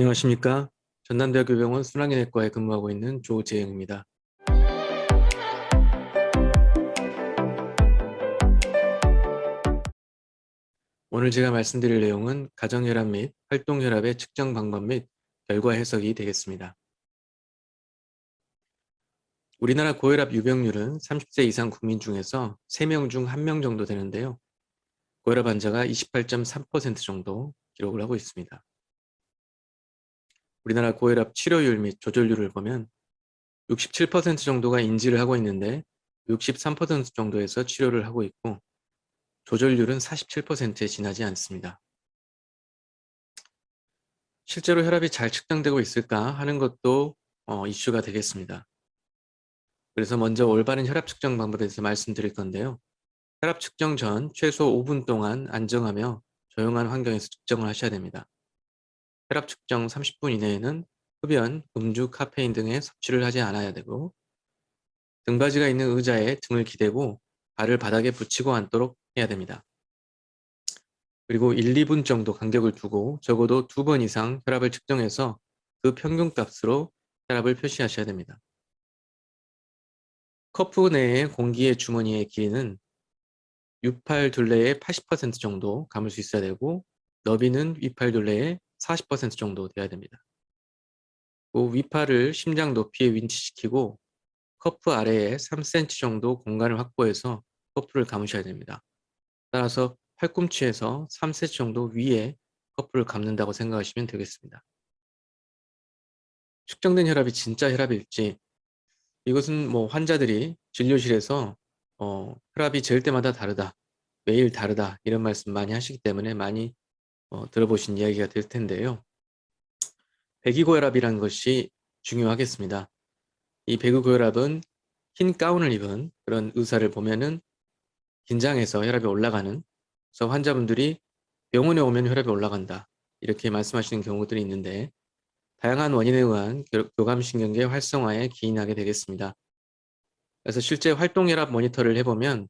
안녕하십니까. 전남대학교 병원 순환기내과에 근무하고 있는 조재영입니다. 오늘 제가 말씀드릴 내용은 가정혈압 및 활동혈압의 측정 방법 및 결과 해석이 되겠습니다. 우리나라 고혈압 유병률은 30세 이상 국민 중에서 3명 중 1명 정도 되는데요. 고혈압 환자가 28.3% 정도 기록을 하고 있습니다. 우리나라 고혈압 치료율 및 조절률을 보면 67% 정도가 인지를 하고 있는데 63% 정도에서 치료를 하고 있고 조절률은 47%에 지나지 않습니다. 실제로 혈압이 잘 측정되고 있을까 하는 것도 어, 이슈가 되겠습니다. 그래서 먼저 올바른 혈압 측정 방법에 대해서 말씀드릴 건데요. 혈압 측정 전 최소 5분 동안 안정하며 조용한 환경에서 측정을 하셔야 됩니다. 혈압 측정 30분 이내에는 흡연, 음주, 카페인 등의 섭취를 하지 않아야 되고 등받이가 있는 의자에 등을 기대고 발을 바닥에 붙이고 앉도록 해야 됩니다. 그리고 1, 2분 정도 간격을 두고 적어도 두 번 이상 혈압을 측정해서 그 평균 값으로 혈압을 표시하셔야 됩니다. 커프 내의 공기의 주머니의 길이는 6팔 둘레의 80% 정도 감을 수 있어야 되고 너비는 위팔 둘레의 40% 정도 돼야 됩니다. 그 위팔을 심장 높이에 윈치시키고 커프 아래에 3cm 정도 공간을 확보해서 커프를 감으셔야 됩니다. 따라서 팔꿈치에서 3cm 정도 위에 커프를 감는다고 생각하시면 되겠습니다. 측정된 혈압이 진짜 혈압일지 이것은 뭐 환자들이 진료실에서 어, 혈압이 잴 때마다 다르다, 매일 다르다 이런 말씀 많이 하시기 때문에 많이 어, 들어보신 이야기가 될 텐데요. 배기고혈압이라는 것이 중요하겠습니다. 이 배기고혈압은 흰 가운을 입은 그런 의사를 보면은 긴장해서 혈압이 올라가는 그래서 환자분들이 병원에 오면 혈압이 올라간다 이렇게 말씀하시는 경우들이 있는데 다양한 원인에 의한 교감신경계 활성화에 기인하게 되겠습니다. 그래서 실제 활동혈압 모니터를 해보면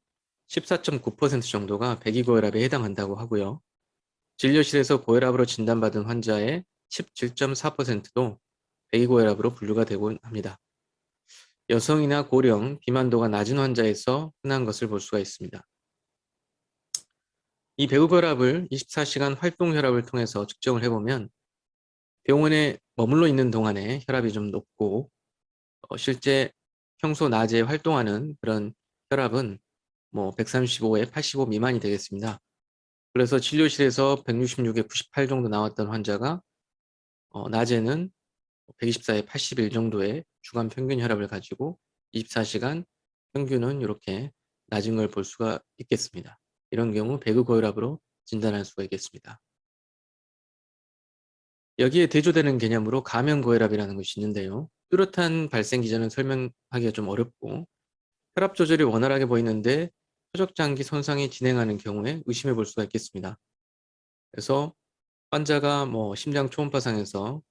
14.9% 정도가 배기고혈압에 해당한다고 하고요. 진료실에서 고혈압으로 진단받은 환자의 17.4%도 배기고혈압으로 분류가 되곤 합니다. 여성이나 고령, 비만도가 낮은 환자에서 흔한 것을 볼 수가 있습니다. 이 배구혈압을 24시간 활동혈압을 통해서 측정을 해보면 병원에 머물러 있는 동안에 혈압이 좀 높고 어, 실제 평소 낮에 활동하는 그런 혈압은 뭐 135에 85 미만이 되겠습니다. 그래서 진료실에서 166에 98 정도 나왔던 환자가 어, 낮에는 124에 81 정도의 주간 평균 혈압을 가지고 24시간 평균은 이렇게 낮은 걸 볼 수가 있겠습니다. 이런 경우 배구고혈압으로 진단할 수가 있겠습니다. 여기에 대조되는 개념으로 가면고혈압이라는 것이 있는데요. 뚜렷한 발생 기전은 설명하기가 좀 어렵고 혈압 조절이 원활하게 보이는데 표적장기 손상이 진행하는 경우에 의심해 볼 수가 있겠습니다. 그래서 환자가 뭐 심장 초음파상에서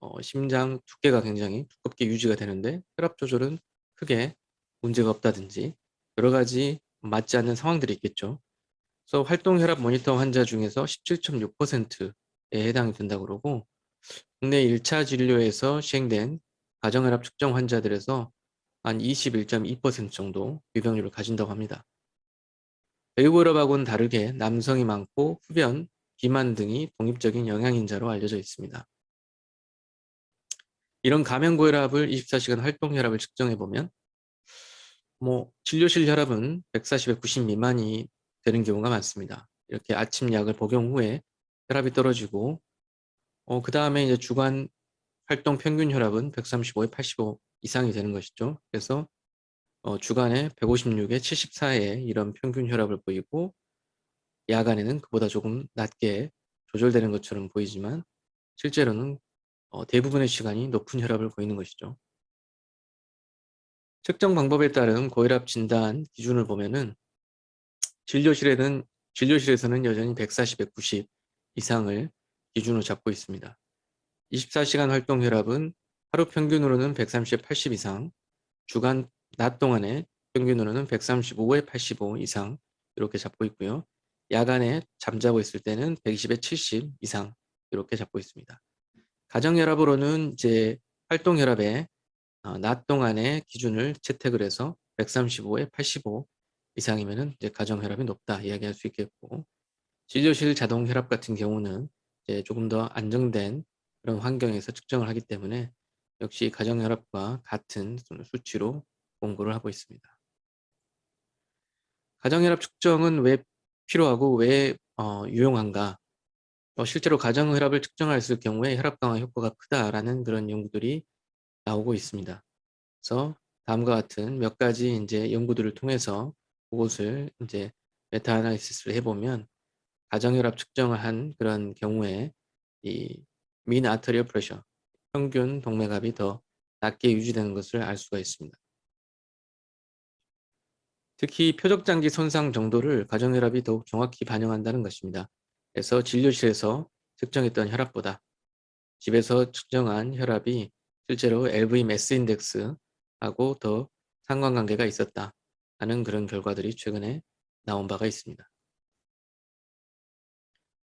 어, 심장 두께가 굉장히 두껍게 유지가 되는데 혈압 조절은 크게 문제가 없다든지 여러 가지 맞지 않는 상황들이 있겠죠. 그래서 활동 혈압 모니터 환자 중에서 17.6%에 해당이 된다고 그러고 국내 1차 진료에서 시행된 가정혈압 측정 환자들에서 한 21.2% 정도 유병률을 가진다고 합니다. 배우혈압하고는 다르게 남성이 많고 흡연, 비만 등이 독립적인 영양인자로 알려져 있습니다. 이런 감염고혈압을 24시간 활동혈압을 측정해보면 뭐 진료실 혈압은 140에 90 미만이 되는 경우가 많습니다. 이렇게 아침 약을 복용 후에 혈압이 떨어지고 어, 그 다음에 이제 주간 활동 평균 혈압은 135에 85 이상이 되는 것이죠. 그래서 어, 주간에 156에 74의 이런 평균 혈압을 보이고 야간에는 그보다 조금 낮게 조절되는 것처럼 보이지만 실제로는 어, 대부분의 시간이 높은 혈압을 보이는 것이죠. 측정 방법에 따른 고혈압 진단 기준을 보면은 진료실에는 진료실에서는 여전히 140, 190 이상을 기준으로 잡고 있습니다. 24시간 활동 혈압은 하루 평균으로는 130에 80 이상, 주간 낮 동안에 평균으로는 135에 85 이상 이렇게 잡고 있고요. 야간에 잠자고 있을 때는 120에 70 이상 이렇게 잡고 있습니다. 가정혈압으로는 이제 활동혈압의 어, 낮 동안의 기준을 채택을 해서 135에 85 이상이면은 이제 가정혈압이 높다 이야기할 수 있겠고 진료실 자동혈압 같은 경우는 이제 조금 더 안정된 그런 환경에서 측정을 하기 때문에 역시 가정혈압과 같은 수치로 공고를 하고 있습니다. 가정혈압 측정은 왜 필요하고 왜 어, 유용한가? 어, 실제로 가정혈압을 측정했을 경우에 혈압 강화 효과가 크다라는 그런 연구들이 나오고 있습니다. 그래서 다음과 같은 몇 가지 이제 연구들을 통해서 그것을 이제 메타 아나리시스를 해보면 가정혈압 측정을 한 그런 경우에 이 민 아터리얼 프레셔 평균 동맥압이 더 낮게 유지되는 것을 알 수가 있습니다. 특히 표적장기 손상 정도를 가정혈압이 더욱 정확히 반영한다는 것입니다. 그래서 진료실에서 측정했던 혈압보다 집에서 측정한 혈압이 실제로 LV 매스 인덱스하고 더 상관관계가 있었다 하는 그런 결과들이 최근에 나온 바가 있습니다.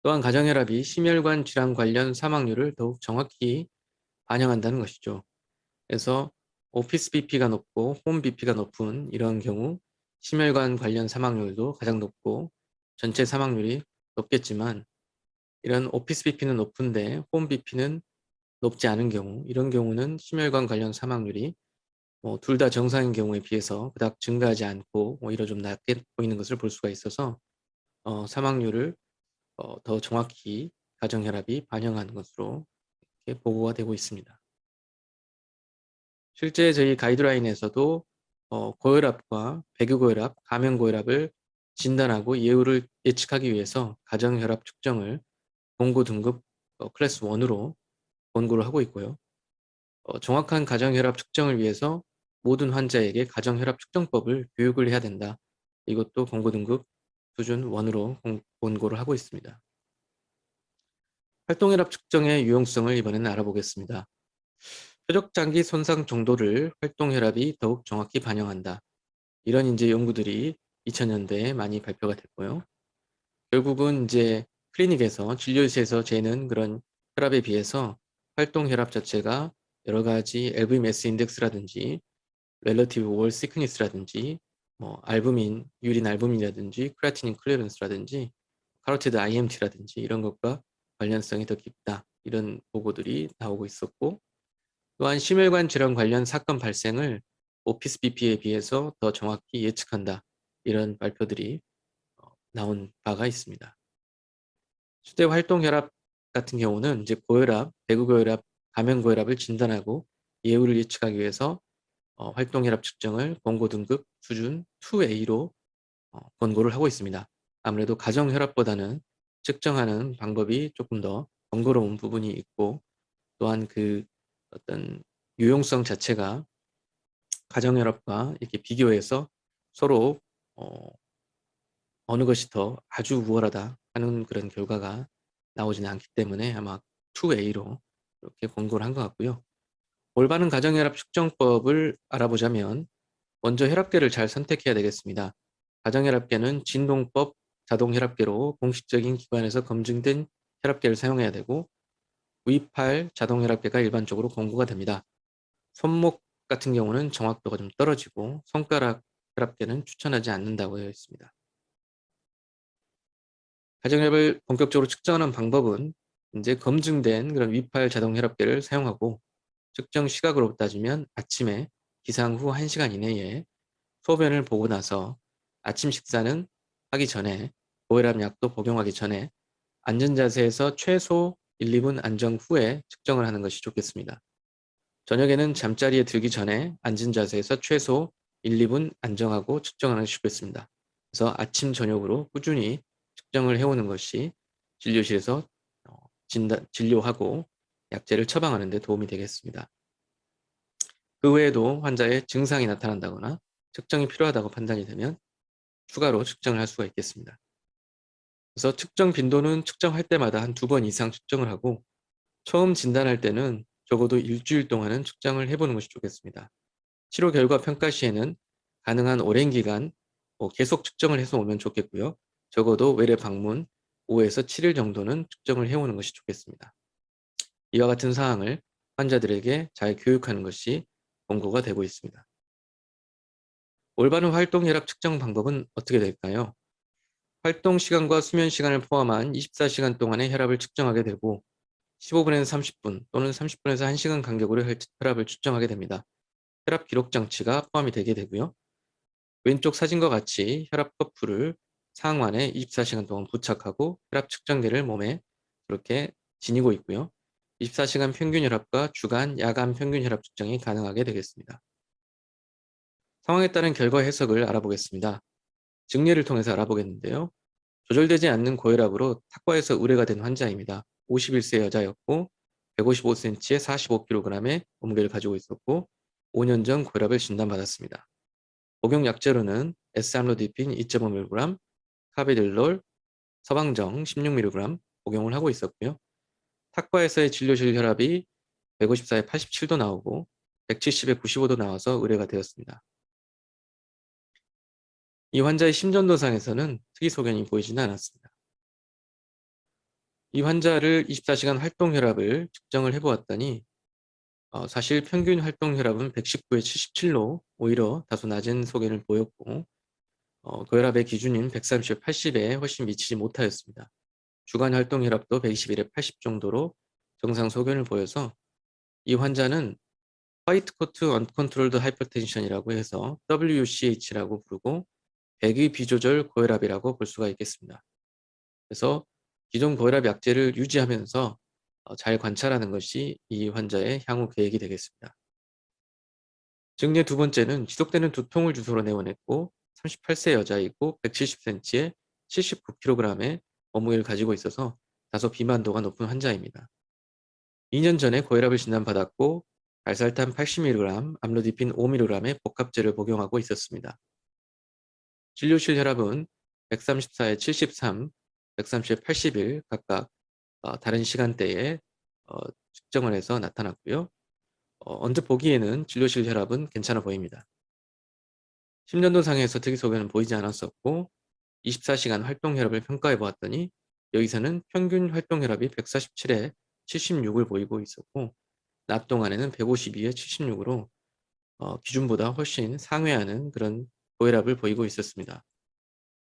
또한 가정혈압이 심혈관 질환 관련 사망률을 더욱 정확히 반영한다는 것이죠. 그래서 오피스 BP가 높고 홈 BP가 높은 이런 경우 심혈관 관련 사망률도 가장 높고 전체 사망률이 높겠지만 이런 오피스 BP는 높은데 홈 BP는 높지 않은 경우 이런 경우는 심혈관 관련 사망률이 뭐 둘 다 정상인 경우에 비해서 그닥 증가하지 않고 오히려 좀 낮게 보이는 것을 볼 수가 있어서 어, 사망률을 어, 더 정확히 가정혈압이 반영하는 것으로 보고가 되고 있습니다. 실제 저희 가이드라인에서도 어, 고혈압과 배규고혈압, 가면고혈압을 진단하고 예후를 예측하기 위해서 가정혈압 측정을 공고 등급 어, 클래스 1으로 권고를 하고 있고요. 어, 정확한 가정혈압 측정을 위해서 모든 환자에게 가정혈압 측정법을 교육을 해야 된다. 이것도 공고 등급 수준 1으로 권고를 하고 있습니다. 활동혈압 측정의 유용성을 이번에는 알아보겠습니다. 표적장기 손상 정도를 활동혈압이 더욱 정확히 반영한다. 이런 이제 연구들이 2000년대에 많이 발표가 됐고요. 결국은 이제 클리닉에서 진료실에서 재는 그런 혈압에 비해서 활동혈압 자체가 여러 가지 LV 매스 인덱스라든지 렐러티브 월 시크니스라든지 뭐 알부민, 유린 알부민이라든지 크레아티닌 클리어런스라든지 카로티드 IMT라든지 이런 것과 관련성이 더 깊다. 이런 보고들이 나오고 있었고 또한 심혈관 질환 관련 사건 발생을 오피스 BP에 비해서 더 정확히 예측한다. 이런 발표들이 어, 나온 바가 있습니다. 수대 활동 혈압 같은 경우는 이제 고혈압, 배구고혈압, 가면고혈압을 진단하고 예후를 예측하기 위해서 어, 활동 혈압 측정을 권고 등급 수준 2A로 어, 권고를 하고 있습니다. 아무래도 가정 혈압보다는 측정하는 방법이 조금 더 번거로운 부분이 있고 또한 그 어떤 유용성 자체가 가정혈압과 이렇게 비교해서 서로 어, 어느 것이 더 아주 우월하다 하는 그런 결과가 나오지는 않기 때문에 아마 2A로 이렇게 권고를 한 것 같고요. 올바른 가정혈압 측정법을 알아보자면 먼저 혈압계를 잘 선택해야 되겠습니다. 가정혈압계는 진동법 자동혈압계로 공식적인 기관에서 검증된 혈압계를 사용해야 되고 V8 자동혈압계가 일반적으로 권고가 됩니다. 손목 같은 경우는 정확도가 좀 떨어지고 손가락 혈압계는 추천하지 않는다고 되어 있습니다. 가정혈압을 본격적으로 측정하는 방법은 이제 검증된 그런 V8 자동 혈압계를 사용하고 측정 시각으로 따지면 아침에 기상 후 1시간 이내에 소변을 보고 나서 아침 식사는 하기 전에 고혈압 약도 복용하기 전에 안전자세에서 최소 1, 2분 안정 후에 측정을 하는 것이 좋겠습니다. 저녁에는 잠자리에 들기 전에 앉은 자세에서 최소 1, 2분 안정하고 측정하는 것이 좋겠습니다. 그래서 아침, 저녁으로 꾸준히 측정을 해오는 것이 진료실에서 어, 진단, 진료하고 약제를 처방하는 데 도움이 되겠습니다. 그 외에도 환자의 증상이 나타난다거나 측정이 필요하다고 판단이 되면 추가로 측정을 할 수가 있겠습니다. 그래서 측정 빈도는 측정할 때마다 한 두 번 이상 측정을 하고 처음 진단할 때는 적어도 일주일 동안은 측정을 해보는 것이 좋겠습니다. 치료 결과 평가 시에는 가능한 오랜 기간 뭐 계속 측정을 해서 오면 좋겠고요. 적어도 외래 방문 5에서 7일 정도는 측정을 해오는 것이 좋겠습니다. 이와 같은 사항을 환자들에게 잘 교육하는 것이 권고가 되고 있습니다. 올바른 활동 혈압 측정 방법은 어떻게 될까요? 활동 시간과 수면 시간을 포함한 24시간 동안의 혈압을 측정하게 되고 15분에서 30분 또는 30분에서 1시간 간격으로 혈- 혈압을 측정하게 됩니다. 혈압 기록 장치가 포함이 되게 되고요. 왼쪽 사진과 같이 혈압 커프를 상완에 24시간 동안 부착하고 혈압 측정기를 몸에 이렇게 지니고 있고요. 24시간 평균 혈압과 주간, 야간 평균 혈압 측정이 가능하게 되겠습니다. 상황에 따른 결과 해석을 알아보겠습니다. 증례를 통해서 알아보겠는데요. 조절되지 않는 고혈압으로 탁과에서 의뢰가 된 환자입니다. 51세 여자였고 155cm에 45kg의 몸무게를 가지고 있었고 5년 전 고혈압을 진단받았습니다. 복용 약제로는 S암로디핀 2.5mg, 카베딜롤, 서방정 16mg 복용을 하고 있었고요. 탁과에서의 진료실 혈압이 154에 87도 나오고 170에 95도 나와서 의뢰가 되었습니다. 이 환자의 심전도상에서는 특이 소견이 보이지는 않았습니다. 이 환자를 24시간 활동 혈압을 측정을 해보았더니 어, 사실 평균 활동 혈압은 119에 77로 오히려 다소 낮은 소견을 보였고 어, 고혈압의 기준인 130에 80에 훨씬 미치지 못하였습니다. 주간 활동 혈압도 121에 80 정도로 정상 소견을 보여서 이 환자는 화이트 코트 언컨트롤드 하이퍼텐션이라고 해서 WCH라고 부르고 백의 비조절 고혈압이라고 볼 수가 있겠습니다. 그래서 기존 고혈압 약제를 유지하면서 어, 잘 관찰하는 것이 이 환자의 향후 계획이 되겠습니다. 증례 두 번째는 지속되는 두통을 주소로 내원했고 38세 여자이고 170cm에 79kg의 몸무게를 가지고 있어서 다소 비만도가 높은 환자입니다. 2년 전에 고혈압을 진단받았고 발살탄 80mg, 암로디핀 5mg의 복합제를 복용하고 있었습니다. 진료실 혈압은 134에 73, 130에 81 각각 어, 다른 시간대에 어, 측정을 해서 나타났고요. 어, 언뜻 보기에는 진료실 혈압은 괜찮아 보입니다. 10년도 상에서 특이 소견은 보이지 않았었고 24시간 활동 혈압을 평가해 보았더니 여기서는 평균 활동 혈압이 147에 76을 보이고 있었고 낮 동안에는 152에 76으로 어, 기준보다 훨씬 상회하는 그런 고혈압을 보이고 있었습니다.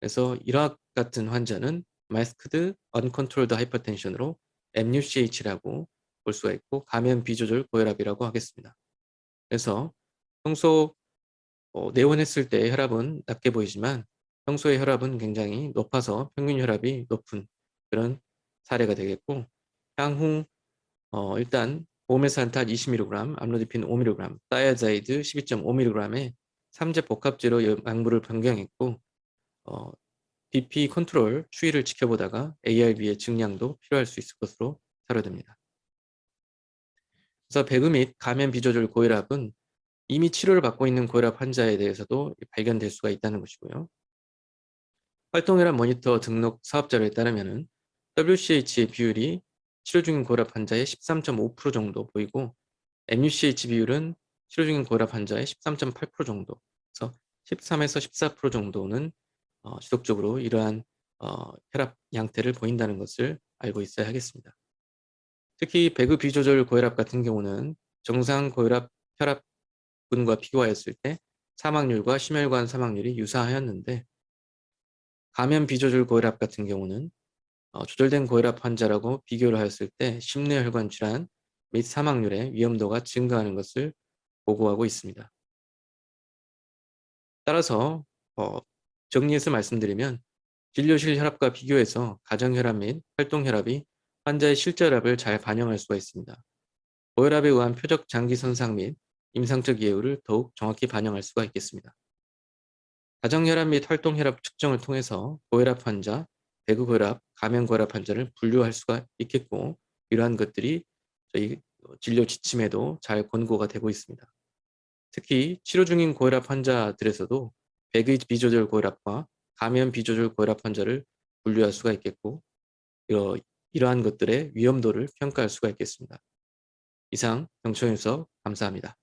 그래서 이와 같은 환자는 마스크드 언컨트롤드 하이퍼텐션으로 MUCH라고 볼 수가 있고 감염 비조절 고혈압이라고 하겠습니다. 그래서 평소 어, 내원했을 때 혈압은 낮게 보이지만 평소의 혈압은 굉장히 높아서 평균 혈압이 높은 그런 사례가 되겠고 향후 어, 일단 오메산탄 20mg, 암로디핀 5mg, 다이아자이드 12.5mg의 3제 복합제로 약물을 변경했고 어, BP 컨트롤 추이를 지켜보다가 ARB의 증량도 필요할 수 있을 것으로 사료됩니다. 그래서 배그 및 감염 비조절 고혈압은 이미 치료를 받고 있는 고혈압 환자에 대해서도 발견될 수가 있다는 것이고요. 활동혈압 모니터 등록 사업자료에 따르면 WCH의 비율이 치료 중인 고혈압 환자의 13.5% 정도 보이고 MUCH 비율은 치료 중인 고혈압 환자의 13.8% 정도 그래서 13에서 14% 정도는 어, 지속적으로 이러한 어, 혈압 양태를 보인다는 것을 알고 있어야 하겠습니다. 특히 배그 비조절 고혈압 같은 경우는 정상 고혈압 혈압군과 비교하였을 때 사망률과 심혈관 사망률이 유사하였는데 감염 비조절 고혈압 같은 경우는 어, 조절된 고혈압 환자라고 비교를 하였을 때 심뇌혈관 질환 및 사망률의 위험도가 증가하는 것을 보고하고 있습니다. 따라서 어, 정리해서 말씀드리면 진료실 혈압과 비교해서 가정혈압 및 활동혈압이 환자의 실제 혈압을 잘 반영할 수가 있습니다. 고혈압에 의한 표적 장기 손상 및 임상적 예후를 더욱 정확히 반영할 수가 있겠습니다. 가정혈압 및 활동혈압 측정을 통해서 고혈압 환자, 배구고혈압, 감염고혈압 환자를 분류할 수가 있겠고 이러한 것들이 저희 진료 지침에도 잘 권고가 되고 있습니다. 특히 치료 중인 고혈압 환자들에서도 백의 비조절 고혈압과 감염 비조절 고혈압 환자를 분류할 수가 있겠고 이러, 이러한 것들의 위험도를 평가할 수가 있겠습니다. 이상 정청윤석 감사합니다.